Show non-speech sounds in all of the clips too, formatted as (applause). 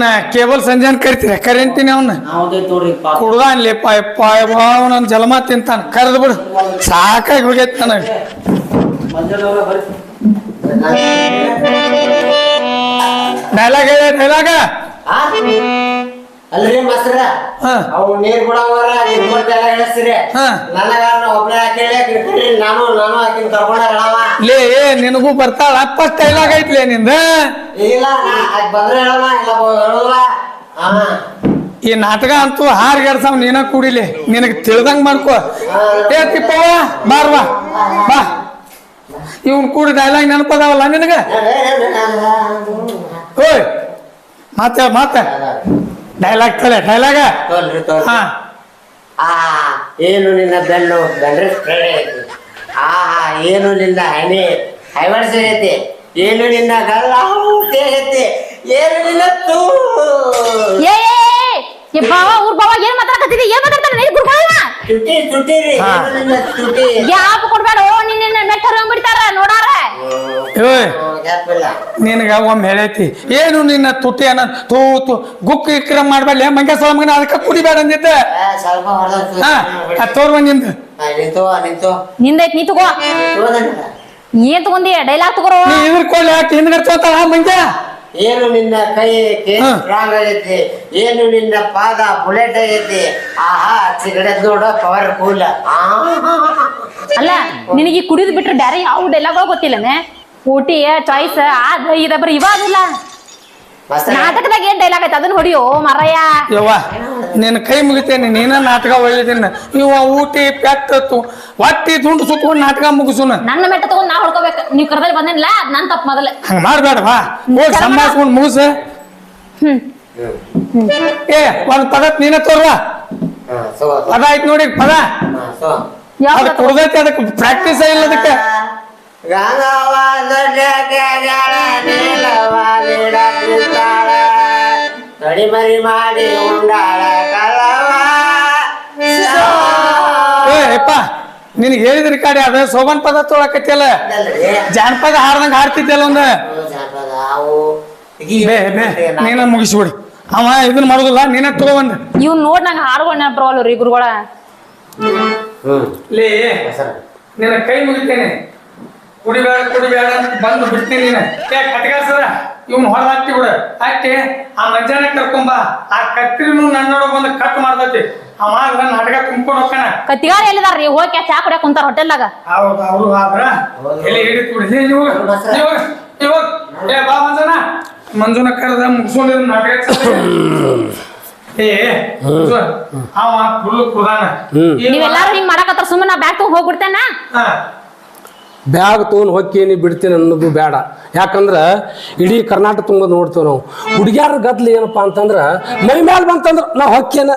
ಇನ್ನ ಕೇಬಲ್ ಸಂಜಾನ್ ಕರಿತೀರ ಕರೆಂತೀನಿ ಅವನ್ನ ಕುಡ್ದಾನ್ಲಿ ಅನ್ಲಿ ಪಾಯಪ್ಪ ಅವನ ಜಲಮ ತಿಂತಾನ. ಕರೆದು ಬಿಡು. ಸಾಕಾಗಿ ಹೋಗೈತಿ ನನಗೆ. ಡೈಲಾಗ್ ಡೈಲಾಗ? ಅಲ್ರಿ ಮಾಸ್ತರ ನೀರ್ ಬಿಡವರ ಎಲ್ಲ ಹೇಳಿಸ್ರಿ ನನಗ ಒಬ್ಬನೇ ಹಾಕೇಳಿ ನಾನು ನಾನು ಆಕಿನ ಕರ್ಕೊಂಡ ಹೇಳವ ಲೇ ಏ ನಿನಗೂ ಬರ್ತಾಳ ಅಪ್ಪ ಡೈಲಾಗ್ ಐತ್ಲೇ ನಿಂದ ಇಲ್ಲ ಬಂದ್ರೆ ಹೇಳವ ಇಲ್ಲ ಈ ನಾಟಕ ಅಂತೂ ಹಾರ್ಗೆಡ್ಸವ್ ನೀನ ಕೂಡಿಲಿ ನಿನಗೆ ತಿಳ್ದಂಗ್ ಮಾಡ್ಕೋ ಏ ತಿಪ್ಪವ್ವ ಬಾರ್ವಾ ಬಾ ಇವನ್ ಕೂಡಿ ಡೈಲಾಗ್ ನೆನಪದಾವಲ್ಲ ನಿನಗ ಓಯ್ ಮಾತ ಮಾತ ಡೈಲಾಗ್ ತೋಲೆ ಡೈಲಾಗ ತೋಲ್ರಿ ಹಾ. ಆ ಏನು ನಿನ್ನ ಬೆನ್ನು? ಐತಿ ಆ ಏನು ನಿನ್ನ ಹಣಿ? ಹೈವರ್ಸ್ ಐತಿ. ಏನು ನಿನ್ನ ಗಲ್ಲ? ಐತಿ ಏನು ನಿನ್ನ ತೂ? ಏ ಏ ಬಾವ ಊರ್ ಬಾವ ಏನ್ ಮಾತಾಡಕತ್ತಿದಿ? ಏನ್ ಮಾತಾಡ್ತಾನೆ? ನೀ ಗುರ್ಕೊಳ್ಳ ತುಟಿ ತುಟಿ ರೀ ಹಾ. ತುಟಿ. ಗ್ಯಾಪ್ ಕೊಡ್ಬೇಡ. ಓ ನಿನ್ನ ನೆಟ್ ಬಿಡ್ತಾರ ನೋಡಾರ? ಓಯ್ ಗ್ಯಾಪಿಲ್ಲ ನಿನಗ ಒಮ್ಮೆ ಹೇಳೈತಿ. ಏನು ನಿನ್ನ ತುಟಿ ಅನ್ನ ತೂ ತು ಗುಕ್ ಇಕ್ರಮ್ ಮಾಡ್ಬೇಡ ಮಂಗ ಸೊಳಮಗನ ಅದಕ್ಕೆ ಕುಡಿಬೇಡ ಅಂದಿದ್ದೆ. ಆ, ಸ್ವಲ್ಪ ಹೊಡೆದ ಹಾ ತೋರ್ ನಿಂದು. ನಿಂತು ನಿಂತು ನಿಂದೈತ್ ನೀ ತಗೋ. ತೋದಣ್ಣ. ಏನ್ ತಗೊಂಡಿ ಡೈಲಾಗ್ ತಗೋರೋ? ನೀ ಇದ್ರ ಕೊಳ್ಳಿ ಹಾಕಿ ಹಿಂದ್ಗಡೆ ತೋತಾಳ ಮಂಜ ಏನು ನಿನ್ನ ಕೈ. ಸ್ಟ್ರಾಂಗ್ ಐತಿ ಏನು ನಿನ್ನ ಪಾದ ಬುಲೆಟ್ ಐತಿ ಆಹಾ ಸಿಗರೇಟ್ ನೋಡ ಪವರ್ ಕೂಲ್ ಅಲ್ಲ ನಿನಗೆ ಕುಡಿದ್ ಬಿಟ್ರೆ ಬ್ಯಾರೆ ಯಾವ ಡೈಲಾಗೋ ಗೊತ್ತಿಲ್ಲನೆ ಊಟಿ ಚಾಯ್ಸ್ ಅದ್ ಇದ ಬರೀ ಇಲ್ಲ. ನಾಟಕದಾಗ ಏನ್ ಡೈಲಾಗ್ ಐತೆ ಅದನ್ನ ಹೊಡಿಯೋ ಮರಯ್ಯ. ಯವ್ವ. ನಿನ್ನ ಕೈ ಮುಗಿತೇನೆ ನೀನ ನಾಟಕ ಒಳ್ಳೆದಿನ. ನೀವು ಊಟಿ ಪೆಟ್ಟು ಹೊಟ್ಟಿ ತುಂಡು ಸುತ್ಕೊಂಡು ನಾಟಕ ಮುಗಿಸು ನನ್ನ ಮೆಟ್ಟ ತಗೊಂಡು ನಾ ಹೊಡ್ಕೋಬೇಕು. ನೀವು ಕರ್ದಲ್ಲಿ ಬಂದಿಲ್ಲ ಅದ್ ನನ್ ತಪ್ಪ ಮೊದಲೇ. ಹಂಗ ಮಾಡ್ಬೇಡ ಬಾ ಹೋಗಿ ಸಂಭಾಷಿಸ್ಕೊಂಡು ಮುಗಿಸ. ಹ್ಮ್. ಏ ಒಂದ್ ಪದ ನೀನ ತೋರ್ವಾ? ಪದ ಆಯ್ತು ನೋಡಿ ಪದ. ಅದು ಕುಡ್ದೈತಿ ಅದಕ್ಕೆ ಪ್ರಾಕ್ಟೀಸ್ ಇಲ್ಲ ಅದಕ್ಕೆ. ತಡಿ ಮರಿ ಮಾಡಿ ಉಂಡಾಳ. ಯಪ್ಪ ನಿನಗೆ ಹೇಳಿದ್ರಿ ಕಾಡಿ ಅದ ಸೋಮನ್ ಪದ ತೊಳಕತ್ತಿಯಲ್ಲ? ಜಾನಪದ ಹಾಡ್ದಂಗ ಹಾಡ್ತಿದ್ದಲ್ಲ ಒಂದ? ನೀನ ಮುಗಿಸ್ಬಿಡಿ. ಅವ ಇದನ್ನ ಮಾಡುದಿಲ್ಲ ನೀನ ತಗೋ ಒಂದ್. ಇವ್ ನೋಡ್ ನಂಗ ಹಾಡ್ಕೊಂಡ್ ನೆನಪರವಲ್ಲ ರೀ ಗುರುಗಳ. ಲೇ ನಿನ್ನ ಕೈ ಮುಗಿತೇನೆ. ಕುಡಿಬೇಡ ಕುಡಿಬೇಡ ಅಂತ ಬಂದು ಬಿಡ್ತೀನಿ ನೀನು. ಏ ಕಟ್ಗಾಸರ ಇವ್ನ ಹೊರ ಹಾಕ್ತಿ ಬಿಡ. ಹಾಕಿ ಆ ಮಂಜಾನ ಕರ್ಕೊಂಬ. ಆ ಕತ್ತಿನೂ ನನ್ನೊಳಗೆ ಬಂದು ಕಟ್ ಮಾಡ್ತೈತಿ ನಾಟಕ ತುಂಬ್ಕೊಂಡು ಹೋಗ್ತಾನ. ಕತ್ತಿಗಾರ ಎಲ್ಲಿದಾರ್ರಿ ಹೋಗಿ ಚಾ ಕುಡಿಯಾಕ ಕುಂತಾರ ಹೋಟೆಲ್ದಾಗ ಹೌದು ಅವರು ಆದ್ರ ಎಲ್ಲಿ ಹಿಡಿತು ಬಿಡಿ ಏ, ನೀವು ನೀವು ನೀವು ಏ ಬಾ ಮಂಜನ. ಮಂಜುನ ಕರೆದ ಮುಗಿಸ್ಕೊಂಡಿದ್ ನಾಟಕ ಏ ಮಂಜು, ಅವ ಫುಲ್ ಕುದಾನ. ಈ ನೀವೆಲ್ಲಾರು ಹಿಂಗ್ ಮಾಡಕತ್ತಾರ ಸುಮ್ಮನೆ ನಾ ಬ್ಯಾಗ್ ತಗೊಂಡ್ ಹೋಗ್ಬಿಡ್ತೇನ? ಹಾ. ಬ್ಯಾಗ್ ತೊಗೊಂಡು ಹೊಕ್ಕೇನಿ ಬಿಡ್ತೀನಿ ಅನ್ನೋದು ಬೇಡ. ಯಾಕಂದ್ರೆ ಇಡೀ ಕರ್ನಾಟಕ ತುಂಬ ನೋಡ್ತೇವೆ ನಾವು. ಹುಡುಗ್ಯಾರ ಗದ್ಲು ಏನಪ್ಪ ಅಂತಂದ್ರೆ ಮೈ ಮ್ಯಾಲೆ ಬಂತಂದ್ರೆ ನಾ ಹೊಕ್ಕೇನ.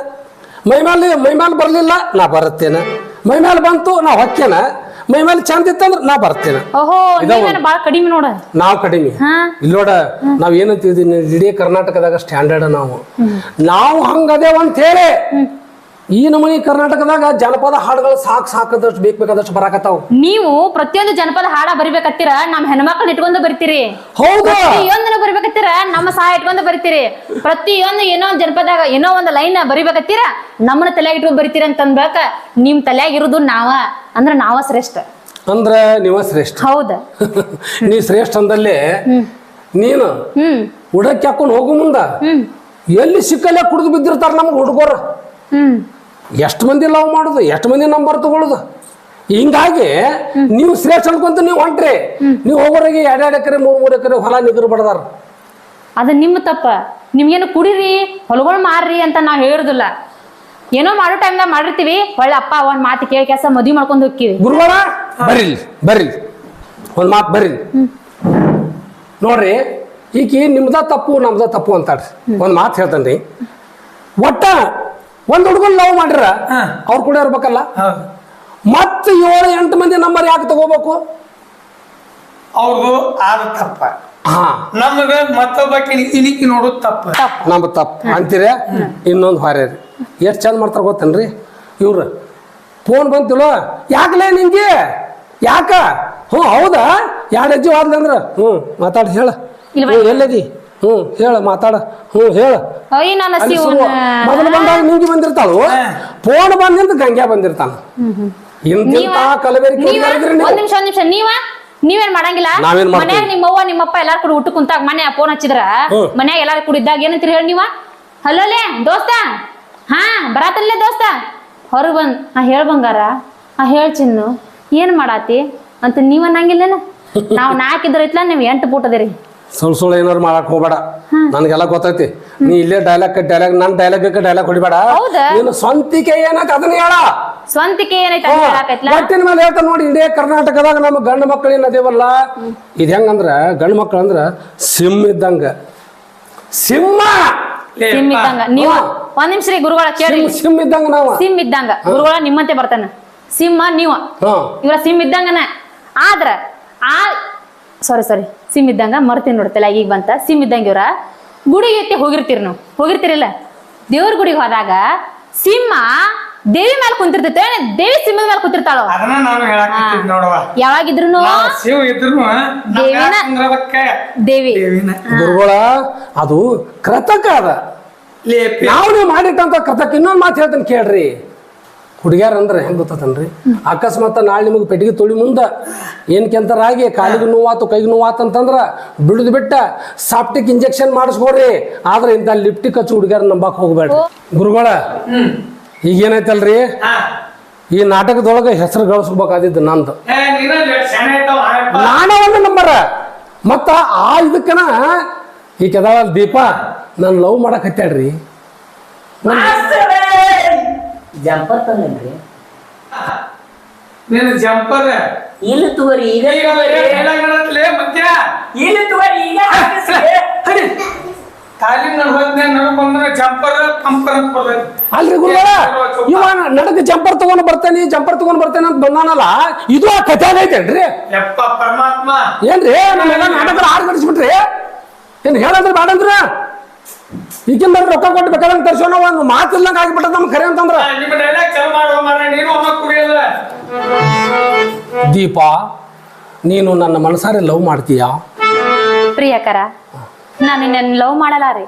ಮೈ ಮೇಲೆ ಮೈ ಮ್ಯಾಲೆ ಬರಲಿಲ್ಲ ನಾ ಬರುತ್ತೇನೆ ಮೈ ಮ್ಯಾಲೆ ಬಂತು ನಾ ಹೊಕ್ಕೇನ. ಮೈ ಮೇಲೆ ಚಂದ ಇತ್ತಂದ್ರ ನಾ ಬರ್ತೇನೆ. ಓಹೋ ಇದಾವ. ನೀವೇನ ಬಾಳ ಕಡಿಮೆ ನೋಡ. ನಾವು ಕಡಿಮೆ. ಹಾ. ಇಲ್ಲೋಡ ನಾವ್ ಏನಂತಿದೀನಿ ಇಡೀ ಕರ್ನಾಟಕದಾಗ ಸ್ಟ್ಯಾಂಡರ್ಡ್ ನಾವು. ನಾವು ಹಂಗದೇವ ಅಂತ ಹೇಳಿ ಈ ನಮೂನಿ ಕರ್ನಾಟಕದಾಗ ಜನಪದ ಹಾಡುಗಳು ಸಾಕ್ ಸಾಕದಷ್ಟು ಬೇಕ ಬೇಕಾದಷ್ಟು ಬರಾಕತ್ತಾವ. ನೀವು ಪ್ರತಿಯೊಂದು ಜನಪದ ಹಾಡ ಬರಿಬೇಕತ್ತೀರ ನಮ್ ಹೆಣ್ಮಕ್ಳನ್ನ ಇಟ್ಕೊಂಡು ಬರಿತೀರಿ. ಹೌದು? ಬರಿಬೇಕತ್ತೀರ ನಮ್ಮ ಸಹಾಯ ಇಟ್ಕೊಂಡು ಬರಿತೀರಿ. ಪ್ರತಿಯೊಂದು ಏನೋ ಒಂದ್ ಜನಪದಾಗ ಏನೋ ಒಂದ್ ಲೈನ್ ಬರಿಬೇಕತ್ತೀರ ನಮ್ಮನ್ನ ತಲೆಯಾಗ ಇಟ್ಕೊಂಡು ಬರಿತೀರಿ ಅಂತ ಅನ್ಬೇಕ ನಿಮ್ ತಲೆಯಾಗ ಇರೋದು ನಾವ. ಅಂದ್ರ ನಾವ ಶ್ರೇಷ್ಠ. ಅಂದ್ರ ನೀವ ಶ್ರೇಷ್ಠ. ಹೌದ. (laughs) ನೀ ಶ್ರೇಷ್ಠ ಅಂದಲ್ಲಿ ನೀನು ಉಡಕ್ಕೆ ಹಾಕೊಂಡು ಹೋಗು ಮುಂದ. ಎಲ್ಲಿ ಸಿಕ್ಕಲ್ಲ ಕುಡಿದು ಬಿದ್ದಿರ್ತಾರ ನಮ್ಗೆ ಹುಡುಗರು. ಎಷ್ಟು ಮಂದಿ ಲವ್ ಮಾಡುದು ಎಷ್ಟು ಮಂದಿ ನಂಬರ್ ತಗೊಳ್ಳೋದು ಹಿಂಗಾಗಿ ನೀವು ಶ್ರೇಷ್ಠ ಅನ್ಕೊಂತ ನೀವು ಹೊಂಟ್ರಿ. ನೀವು ಹೋಗೋರಿಗೆ ಎರಡೆರಡು ಎಕರೆ ಮೂರು ಮೂರು ಎಕರೆ ಹೊಲ ನಿಗರು ಬಡದಾರ. ಅದ ನಿಮ್ಮ ತಪ್ಪ. ನಿಮ್ಗೇನು ಕುಡೀರಿ ಹೊಲಗಳು ಮಾರ್ರಿ ಅಂತ ನಾವು ಹೇಳುದಿಲ್ಲ. ಏನೋ ಮಾಡೋ ಟೈಮ್ದಾಗ ಮಾಡಿರ್ತೀವಿ ಒಳ್ಳೆ ಅಪ್ಪ ಒಂದ್ ಮಾತು ಕೇಳಿ ಕೆಲಸ ಮದ್ವಿ ಮಾಡ್ಕೊಂಡು ಹೋಗ್ತೀವಿ. ಗುರುವಾರ ಬರ್ರಿ ಬರ್ರಿ ಒಂದ್ ಮಾತು ಬರ್ರಿ ನೋಡ್ರಿ ಈಕಿ ನಿಮ್ದ ತಪ್ಪು ನಮ್ದ ತಪ್ಪು ಅಂತಾಡ್ರಿ ಒಂದ್ ಮಾತು ಹೇಳ್ತಾನ್ರಿ ಒಟ್ಟ ಒಂದ್ ಹುಡುಗನ್ ಲವ್ ಮಾಡಿರ ಅವ್ರ ಕೂಡ ಇರ್ಬೇಕಲ್ಲ? ಮತ್ತೆ ಏಳು ಎಂಟು ಮಂದಿ ನಂಬರ್ ಯಾಕೆ ತಗೋಬೇಕು? ಅವ್ರದ್ದು ಆದ ತಪ್ಪ. ನಮಗ ಮತ್ತೊಬ್ಬಕಿ ಇನಿಕಿ ನೋಡೋದು ತಪ್ಪ. ನಮ್ಮ ತಪ್ಪು. ಅಂತೀರ? ಇನ್ನೊಂದು ಹೊರೆ ರೀ. ಎಷ್ಟು ಚಂದ ಮಾಡ್ತಾರೆ ಗೊತ್ತೇನ್ರಿ? ಇವ್ರು. ಫೋನ್ ಬಂತಿಲ್ಲ? ಯಾಕಲೇ ನಿಂಗೆ? ಯಾಕ? ಹ್ಞೂ ಹೌದಾ? ಎರಡು ಹೆಜ್ಜೆ ಹೋದ್ಲಿ ಅಂದ್ರೆ? ಹ್ಞೂ ಮಾತಾಡಿ ಹೇಳ. ಹ್ಞೂ ಎಲ್ಲದಿ? ಹ್ಞೂ ಹೇಳ ಮಾತಾಡ. ಹ್ಞೂ ಹೇಳ. ಮೊದಲು ಬಂದಾಗ ನಿಂಗೆ ಬಂದಿರ್ತಾಳು. ಫೋನ್ ಬಂದಿಂದ ಗಂಗ್ಯಾ ಬಂದಿರ್ತಾನ. ಇಂತಿಂತ ಕಲಬೆರಕೆ ನೀವ ನೀವೇನ್ ಮಾಡಂಗಿಲ್ಲ? ನಾವೇನ್ ಮಾಡ್ತೀವಿ? ಮನ್ಯಾಗ ನಿಮ್ಮ ಅವ್ವ ನಿಮ್ಮಪ್ಪ ಎಲ್ಲಾರು ಕೂಡ ಊಟ ಕುಂತಾಗ ಮನೆ ಫೋನ್ ಹಚ್ಚಿದ್ರ? ಹ್ಮ್. ಮನ್ಯಾಗ ಕೂಡ ಇದ್ದಾಗ ಏನಂತೀರಿ ಹೇಳಿ ನೀವ? ಹಲೋಲೆ ದೋಸ್ತ? ಹಾ ಬರಾತಲ್ಲೇ ದೋಸ್ತ? ಹೊರ ಬಂದ್ ಆ ಹೇಳ್ ಬಂಗಾರ ಆ ಹೇಳ್ ಚಿನ್ನು ಏನ್ ಮಾಡಾತಿ? ಅಂತ ನೀವ್ ಅನ್ನಂಗಿಲ್ಲೇನ? (laughs) ನಾವ್ ನಾಲ್ಕಿದ್ರ ಇತ್ಲ ನೀವ್ ಎಂಟು ಪುಟದಿರಿ ಸುಳ್ ಸುಳ್ಳು ಏನಾರು ಮಾಡಕ್ ಹೋಗ್ಬೇಡ. ನನಗೆಲ್ಲ ಗೊತ್ತೈತಿ. ನೀ ಇಲ್ಲೇ ಡೈಲಾಗ್ ಡೈಲಾಗ್ ನನ್ನ ಡೈಲಾಗ್ ಡೈಲಾಗ್ ಹೊಡಿಬೇಡ. ಹೌದಾ? ನೀನು ಸ್ವಂತಿಕೆ ಏನೈತೆ ಅದನ್ನ ಹೇಳ. ಸ್ವಂತಿಕೆ ಏನೈತೆ ಅಂತ ಹೇಳಾಕೈತ್ಲ? ಒಟ್ಟಿನ ಮೇಲೆ ಹೇಳ್ತಾನೆ ನೋಡಿ ಇಡೀ ಕರ್ನಾಟಕದಾಗ ನಮ್ಮ ಗಂಡು ಮಕ್ಳು ಏನದೇವಲ್ಲ ಇದ್ ಹೆಂಗಂದ್ರ ಗಂಡು ಮಕ್ಕಳು ಅಂದ್ರ ಸಿಮ್ ಇದ್ದಂಗ. ಸಿಂಹ! ಸಿಮ್ ಇದ್ದಂಗ. ನೀವ ಒಂದ್ ನಿಮಿಷ ರೀ ಗುರುಗಳ ಕೇಳಿ. ಸಿಮ್ ಸಿಮ್ ಇದ್ದಂಗ ನಾವು. ಸಿಮ್ ಇದ್ದಂಗ. ಗುರುಗಳ ನಿಮ್ಮಂತೆ ಬರ್ತಾನ. ಸಿಂಹ ನೀವ. ಹಾ ಸಿಂ ಸಿಮ್ ಇದ್ದಂಗನ. ಆದ್ರ ಆ ಸಾರಿ ಸಾರಿ ಸಿಮ್ ಇದ್ದಂಗ ಮರ್ತೀನಿ ನೋಡ್ತಲ್ಲ ಈಗ ಬಂತ. ಸಿಮ್ ಇದ್ದಂಗ ಇವ್ರ ಗುಡಿಗೆ ಎತ್ತಿ ಹೋಗಿರ್ತೀರಿ ನೀವು. ಹೋಗಿರ್ತೀರಿಲ್ಲ? ದೇವ್ರ ಗುಡಿಗೆ ಹೋದಾಗ ಸಿಂಹ ದೇವಿ ಮೇಲೆ ಕುಂತಿರ್ತೈತೆ. ದೇವಿ ಸಿಂಹದ ಮೇಲೆ ಕುಂತಿರ್ತಾಳ? ಅದನ್ನ ನಾನು ನೋಡವ ಯಾವಾಗಿದ್ರು ನಾವು ಶಿವ ಇದ್ರು ದೇವಿನ- ಕುಂದ್ರಬೇಕ? ದೇವಿ. ದೇವಿನ. ಗುರುಗಳ ಅದು ಕೃತಕ ಅದ. ನೀವು ಮಾಡಿಟ್ಟಂತ ಕೃತಕ? ಇನ್ನೊಂದು ಮಾತು ಹೇಳ್ತೇನೆ ಕೇಳ್ರಿ. ಹುಡುಗ್ಯಾರ ಅಂದ್ರೆ ಹೆಂಗ್ ಗೊತ್ತತನ್ರಿ? ಅಕಸ್ಮಾತ್ ನಾಳೆ ನಿಮಗೆ ಪೆಟ್ಟಿಗೆ ತೊಳಿ ಮುಂದ ಏನ್ ಕೆಂತರಾಗಿ ಕಾಲಿಗೆ ನೋವಾತು ಕೈಗೆ ನೋವಾತು ಅಂತಂದ್ರೆ ಬಿಡುದು ಬಿಟ್ಟ ಸಾಪ್ಟಿಕ್ ಇಂಜೆಕ್ಷನ್ ಮಾಡಿಸ್ಕೊಡ್ರಿ. ಆದ್ರೆ ಇಂಥ ಲಿಪ್ಟಿಕ್ ಹಚ್ಚು ಹುಡುಗ್ಯಾರ ನಂಬಕ್ ಹೋಗ್ಬೇಡ್ರಿ ಗುರುಗಳ ಈಗ ಏನೈತಲ್ರಿ ಈ ನಾಟಕದೊಳಗೆ ಹೆಸರು ಗಳಿಸ್ಬೇಕಾದಿದ್ದು ನಂದು. ನಾನೇ ಒಂದು ನಂಬರ. ಮತ್ತ ಆ ಇದಕ್ಕನ ಈ ಕೆದಾಳ ದೀಪ ನಾನು ಲವ್ ಮಾಡಕ್ ಹತ್ತಾಡ್ರಿ ಜಂಪರ್ ತಂದೇನ್ರಿ ನಿನ್ನ ಜಂಪರ್. ಇಲ್ಲ ತಗೋರಿ ಈಗ ಹೇಳಾಗಲೇ ಮಧ್ಯ ಇಲ್ಲ ತಗೋರಿ ಈಗ ಕಾಲಿನ ನಡ್ವತ್ನೆ ನಡು ಬಂದ್ರೆ ಜಂಪರ್ ಪಂಪರ್ ಅಂತ ಬರ್ತೈತಿ ಅಲ್ರಿ ಗುರುಗಳ ಇವ ನಡಕ ಜಂಪರ್ ತಗೊಂಡ್ ಬರ್ತೇನೆ ಜಂಪರ್ ತಗೊಂಡ್ ಬರ್ತೇನೆ ಅಂತ ಬಂದಾನಲ್ಲ ಇದು ಆ ಕಥೆ ಆಗೈತೇನ್ರಿ? ಯಪ್ಪ ಪರಮಾತ್ಮ. ಏನ್ರಿ? ನಮ್ಮೆಲ್ಲ ನಾಟಕ ಆರು ಕಡಿಸ್ಬಿಟ್ರಿ ಏನ್ ಹೇಳಂದ್ರೆ ಬೇಡಂದ್ರ ಈಗಿನ ರೊಕ್ಕ ಕೊಟ್ಟು ಬೇಕಾದಂಗ ತರ್ಸೋಣ ಒಂದು ಮಾತಿಲ್ಲಂಗ ಆಗಿಬಿಟ್ಟದ ನಮ್ ಖರೆ ಅಂತಂದ್ರ? ದೀಪ ನೀನು ನನ್ನ ಮನಸಾರೆ ಲವ್ ಮಾಡ್ತೀಯಾ? ಪ್ರಿಯಕರ ನಾನು ನಿನ್ನ ಲವ್ ಮಾಡಲ್ಲ ರೀ.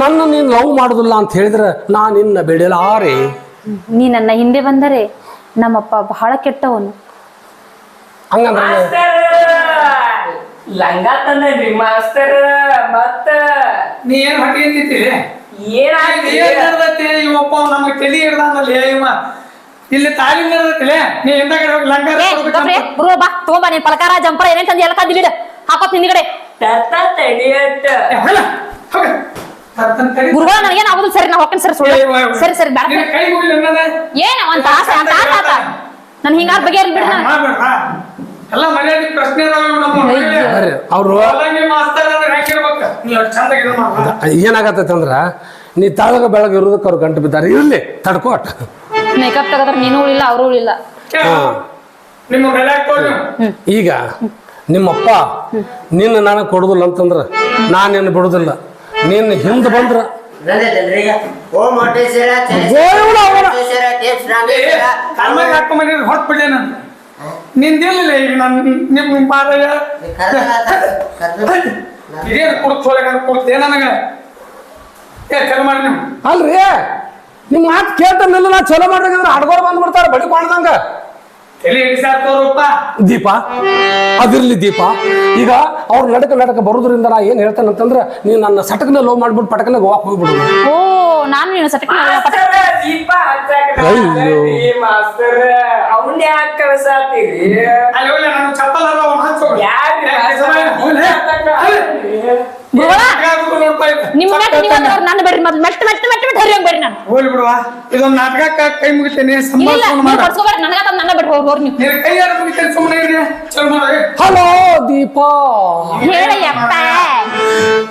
ನನ್ನ ನೀನು ಲವ್ ಮಾಡುದಿಲ್ಲ ಅಂತ ಹೇಳಿದ್ರೆ ನಾ ನಿನ್ನ ಬಿಡಲಾರೆ ನೀ ನನ್ನ ಹಿಂದೆ ಬಂದರೆ ನಮ್ಮಪ್ಪ ಬಹಳ ಕೆಟ್ಟವನು. ಹಂಗಂದ್ರೆ? ಲಂಗ ತಂದೇನ್ರಿ ಮಾಸ್ತರ್ ಮತ್ತ ನೀ ಏನ್ ಹೊಟ್ಟಿ ಅಂತಿದ್ದೀರಿ ಏನಾಯ್ತು ಏನ್ ನಡೆದೈತಿ ಇವಪ್ಪ ನಮಗೆ ತಲಿ ಹಿಡ್ದಾನಲ್ಲಿ ಇವ? ಇಲ್ಲಿ ನಡೆದೈತಿಲೆ ನೀ ಹಿಂದಗಡೆ ಹೋಗಿ ಲಂಗ ಏ ಗಪ್ರೆ ಗುರು ಬಾ ತಗೊಂಬ ನೀನ್ ಪಲಕಾರ ಜಂಪರ ಏನೇನ್ ತಂದಿ ಎಲ್ಲ ತಂದಿ ಬಿಡ. ಹಾಕೋತ್ ಹಿಂದ್ಗಡೆ ತತ್ತ ತಡಿಯತ್ತ ಗುರುಗಳ ನನಗೇನ್ ಆಗುದಿಲ್ಲ ಸರಿ ನಾ ಹೋಗ್ತೇನೆ ಸರಿ ಸುಳ್ಳು. ಸರಿ ಸರಿ ಕೈ ಮುಗಿಲಿ ಅನ್ನದ? ಏನ ಒಂದ್ ತಾಸ ಒಂದ್ ತಾಸ ಆತ. ನನ್ ಹಿಂಗಾರ್ ಬಗೆಹರಿ ಬಿಡ ಮಾಡ್ಬೇಡ ಎಲ್ಲ ಮರ್ಯಾದೆ ಪ್ರಶ್ನೆ ಅದಾವ ಇವು ನಮ್ಮ ಅಯ್ಯೋ. ಬರ್ರಿ ಅವ್ರು ಹೊಲಂಗಿ ಮಾಸ್ತರ್ ಅಂದ್ರೆ ಹೆಂಗಿರ್ಬೇಕು ನೀವು ಚಂದ ಇದು ಏನಾಗತ್ತೈತೆ ನೀ ತಾಳಗ ಬೆಳಗ್ಗೆ ಇರೋದಕ್ಕೆ ಅವ್ರು ಗಂಟು ಬಿದ್ದಾರೆ. ಇರ್ಲಿ ತಡ್ಕೋಟ್ ಮೇಕಪ್ ತೆಗದ್ರ ನೀನು ಉಳಿಲ್ಲ ಅವರು ಉಳಿಲ್ಲ. ನಿಮ್ಮ ಕೊಡು ಈಗ ನಿಮ್ಮಪ್ಪ ನಿನ್ನ ನನಗೆ ಕೊಡುದಿಲ್ಲ ಅಂತಂದ್ರ ನಾನು ನಿನ್ನ ಬಿಡುದಿಲ್ಲ. ನಿನ್ನ ಹಿಂದೆ ಬಂದ್ರ ನಾನು ನಿಂದಿಲ್ಲ ಈಗ ನಾನು ನಿಮ್ಮ ಮಾರಯ್ಯ ಇದೇನು ನನಗೆ? ಏ ನೀವು. ಅಲ್ರಿ. ನಿಮ್ಮ ಮಾತು ಕೇಳ್ತಾನಿಲ್ಲ ನಾ ಚಲೋ ಮಾಡ್ಬೇಕಂದ್ರೆ ಹಡ್ಗೋರ್ ಬಂದ್ಬಿಡ್ತಾರೆ ಬಡಿ ಹಿಡಿಸಾರ್ತವ್ರಪ್ಪ ದೀಪ ಅದಿರ್ಲಿ ದೀಪ ಈಗ ಅವ್ರ ನಡಕ ನಡಕ ಬರೋದ್ರಿಂದ ನಾ ಏನ್ ಹೇಳ್ತೇನೆ ಅಂತಂದ್ರ ನೀನು ನನ್ನ ಸಟಕನ ಲೋ ಮಾಡ್ಬಿಟ್ಟು ಪಟಕನ ಗೋವಾಕ್ ಹೋಗ್ಬಿಡು ಓ ನಾನು ನೀನು ಸಟಕ್ ದೀಪ ಅಯ್ಯೋ. ಮಾಸ್ತರ್ ಅವನ್ ಯಾಕೆ ಕಳ್ಸಾತೀರಿ ಅಲ್ಲಿ ಹೋಗ್ಲಿ ನಾನು ಚಪ್ಪಲ್ ಮೆಟ್ಟ ನೀವು ಅಂದ್ರೆ ನನ್ನ ಬೇಡ್ರಿ ಮೊದ್ಲು. ಮೆಟ್ಟ ಮೆಟ್ಟ ಮೆಟ್ಟ ಮೆಟ್ಟ ಹರಿಯಂಗ್ ಬೇಡ್ರಿ ನಾನು. ಹೋಗ್ಲಿ ಬಿಡುವ. ಇದೊಂದು ನಾಟಕ ಕೈ ಮುಗಿತೇನೆ. ಇಲ್ಲ ಸಂಭಾಷಣೆ ನೀವು ಮಾಡ. ಕೊಡ್ಸ್ಕೊಬೇಡ್ರಿ ನನಗ ತಂದ್ ನನ್ನ ಬಿಟ್ಟು ಹೋಗಿ ನೀವು. ನೀನು ಕೈ ಯಾರು ಮುಗಿತೇನೆ ಸುಮ್ಮನೆ ಇರಿ. ಚಲೋ ಮಾಡಿ. ಹಲೋ ದೀಪ. ಹೇಳಯ್ಯಪ್ಪ.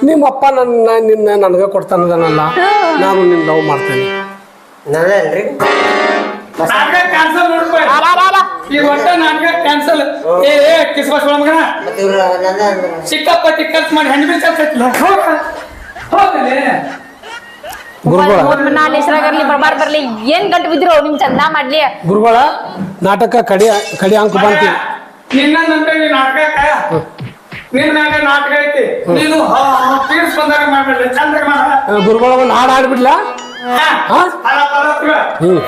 ನಿಮ್ಮಪ್ಪ ನನ್ನ ನಿನ್ನ ನನಗೆ ಕೊಡ್ತಾನದನಲ್ಲ. ನಾನು ನಿನ್ನ ಲವ್ ಮಾಡ್ತೇನೆ. ನಾನೇನ್ರಿ ನಾಟಕ ಕ್ಯಾನ್ಸಲ್ ಈ ಒಟ್ಟ ನಾಟಕ ಕ್ಯಾನ್ಸಲ್ ಏ ಏ ಕಿಸ್ಬಾಸ್ ಮಗನ. ಸಿಕ್ಕಪ್ಪ ಸಿಕ್ಕಾಪಟ್ಟಿ ಖರ್ಚು ಮಾಡಿ ಹೆಣ್ಣು ಬಿಚ್ಚ ಹೋಗಲಿ ಗುರುಗಳ. ನಾನು ಹೆಸರಾಗರ್ಲಿ ಬರ್ಬಾರ್ ಬರ್ಲಿ. ಏನ್ ಗಂಟು ಬಿದ್ರು ನಿಮ್ ಚಂದ ಮಾಡ್ಲಿ. ಗುರುಗಳ ನಾಟಕ ಕಡಿ ಕಡಿ ಅಂಕ ಬಂತಿ. ನಿನ್ನ ಈ ನಾಟಕ ನಾಟಕ ಐತಿ. ನೀನು ಪೀಡ್ಸ್ ಬಂದಾಗ ಮಾಡ್ಬೇಡ ಚಂದ್ರ ಮಾಡ. ಗುರುಗಳ ಒಂದು ಹಾಡು ಹಾಡ್ಬಿಡ್ಲಾ? ಹಾ? ಹಾ? ಹ್ಮ್.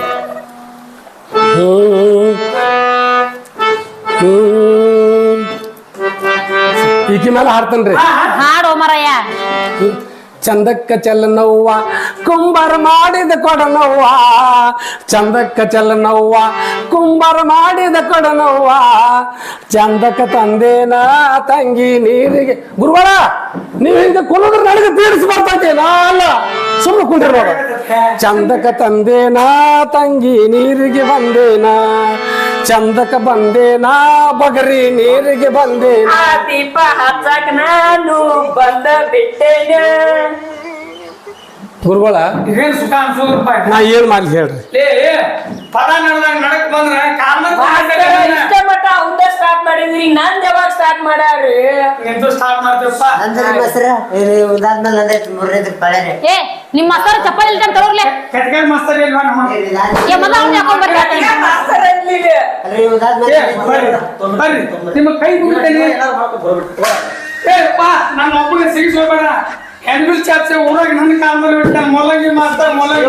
ಈಕಿ ಮೇಲೆ ಹಾಡ್ತೇನ್ರಿ. ಹಾಡು ಮರಯ್ಯ ಚಂದಕ್ಕ ಚೆಲ್ಲನವ್ವ ಕುಂಬರ್ ಮಾಡಿದ ಕೊಡನವ್ವ ಚಂದಕ್ಕ ಚೆಲ್ಲನವ್ವ ಕುಂಬರ ಮಾಡಿದ ಕೊಡನವ್ವ ಚಂದಕ್ಕ ತಂದೇನ ತಂಗಿ ನೀರಿಗೆ. ಗುರುಗಳ ನೀವು ಹಿಂಗೆ ಕುಲದ್ರ ನನಗೆ ತೀರಿಸಿ ಬರ್ತೈತೆ ನಾ ಅಲ್ಲ. ಸುಮ್ಮನೆ ಕುಂಡ್ರಿ ನೋಡ ಚಂದಕ ತಂದೇನಾ ತಂಗಿ ನೀರಿಗೆ ಬಂದೇನಾ? ಚಂದಕ ಬಂದೇನಾ ಬಗರಿ ನೀರಿಗೆ ಬಂದೇನಾ? ದೀಪ ಹಚ್ಚಕ್ ನಾನು ಬಂದ ಬಿಟ್ಟೇನೆ? ಗುರುಗಳ ಇದೇನ್ ಸುಖ ಅನ್ಸೋದ್ರಪ್ಪ? ನಾ ಏನ್ ಮಾಡ್ಲಿ ಹೇಳ್ರಿ. ಲೇ. ಪದ ನಡೆದಾಗ ನಡಕ್ ಬಂದ್ರೆ ಕಾರಣ ಇಷ್ಟ ಮಟ್ಟ ಅವಂದ ಸ್ಟಾರ್ಟ್ ಮಾಡಿದ್ರಿ. ನಾನ್ ಯಾವಾಗ ಸ್ಟಾರ್ಟ್ ಮಾಡಾರಿ ನಿಂತು ಸ್ಟಾರ್ಟ್ ಮಾಡ್ತೀವಪ್ಪ. ಅಂದ್ರೆ ನಿಮ್ಮ ಹೆಸರು ಇದಾದ್ಮೇಲೆ ಮೂರನೇದು ಏ ನಿಮ್ಮ ಅತ್ತಾರ ಚಪ್ಪಲಿ ಇಲ್ಕಂತ ತರೋರ್ಲೆ ಕಟ್ಕಾಯಿ ಮಸ್ತರ್ ಇಲ್ವಾ ನಮ್ಮ ಏ ಅವ್ನ ಹಾಕೊಂಡ್ ಬರ್ರಿ ಮಾಸ್ತರ ಇರ್ಲಿಲ್ಲ ಅಲ್ರಿ ಏ, ಇದಾದ್ಮೇಲೆ ಬರ್ರಿ. ಬರ್ರಿ ನಿಮ್ಮ ಕೈ ಮುಗಿತೇನೆ ಏ ಪಾ ನನ್ನ ಒಬ್ಬನೇ ಸಿಗಿಸ್ಕೋಬೇಡ. ಹೆಣ್ಬಿಲ್ ಚಾಪ್ಸೆ ಊರಾಗ ನನ್ನ ಕಾಲದಲ್ಲಿ ಬಿಟ್ಟ ಮೊಲಗಿ ಮಾತ್ರ ಮೊಲಗಿ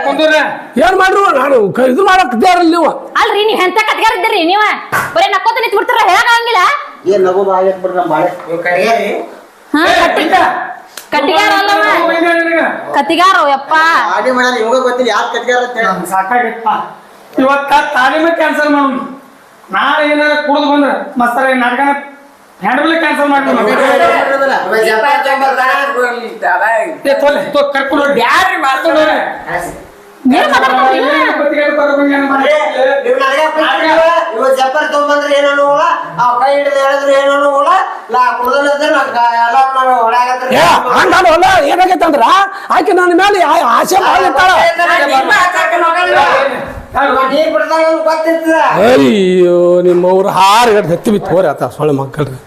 ಆಗುದಿಲ್ಲ ಏನ್ ಮಾಡ್ರು? ನಾನು ಇದು ಮಾಡಕ್ ನೀವು. ಅಲ್ರಿ ನೀವ್ ಎಂತ ಕಟ್ಗಾರ ಇದ್ದೀರಿ ನೀವ? ಬರೀ ನಕ್ಕೋತ ನಿಂತ್ಬಿಡ್ತಾರ ಹೇಳಕ್ಕಾಗಂಗಿಲ್ಲ ಏನ್ ನಗು ಬಾಯ್ ಬಿಡ್ರಿ ನಮ್ಮ ಹಾ ಕಟ್ಟಿ. ಕಟ್ಟಿಗಾರ ಅಲ್ಲವ ಕತ್ತಿಗಾರ ಯಪ್ಪ ಆಡಿ ಮಾಡ್ಯಾರ ಇವಾಗ ಗೊತ್ತಿಲ್ಲ ಯಾರು ಕಟ್ಗ್ಯಾರ ಅಂತ ಹೇಳಿ ಸಾಕಾಗಿತ್ತಪ್ಪ ಇವತ್ತ ತಾಲೀಮೇ ಕ್ಯಾನ್ಸಲ್ ಮಾಡೋಣ ನಾಳೆ ಏನಾರ ಕುಡಿದು ಬಂದ್ರೆ ಮಸ್ತರ ನಾಟಕ ಹ್ಯಾಂಡಲ್ ಕ್ಯಾನ್ಸಲ್ ಮಾಡ್ತೀವಿ ತೊಗೊಂಬಂದ್ರೆ ಏನೋ ನೋವಲ್ಲ ಆ ಕೈ ಹಿಡಿದ ಹೇಳಿದ್ರೆ ಏನೋ ನೋವಲ್ಲ ನಾ ಗ- ಎಲ್ಲ ನಾನು ಹೊಡ್ಯಾಕತ್ತೀನಿ. ಏ ಹಂಗಲ್ಲ ಹೊಲ ಆಕೆ ನನ್ನ ಮೇಲೆ ಆಸೆ ಮಾಡಿರ್ತಾಳ ಅಯ್ಯೋ ನಿಮ್ಮ ಹಾರ ಎರಡು ಹತ್ತಿ ಬಿತ್ತು ಹೋರಿ ಆತ ಸೊಳ್ಳೆ ಮಕ್ಕಳ್ರಿ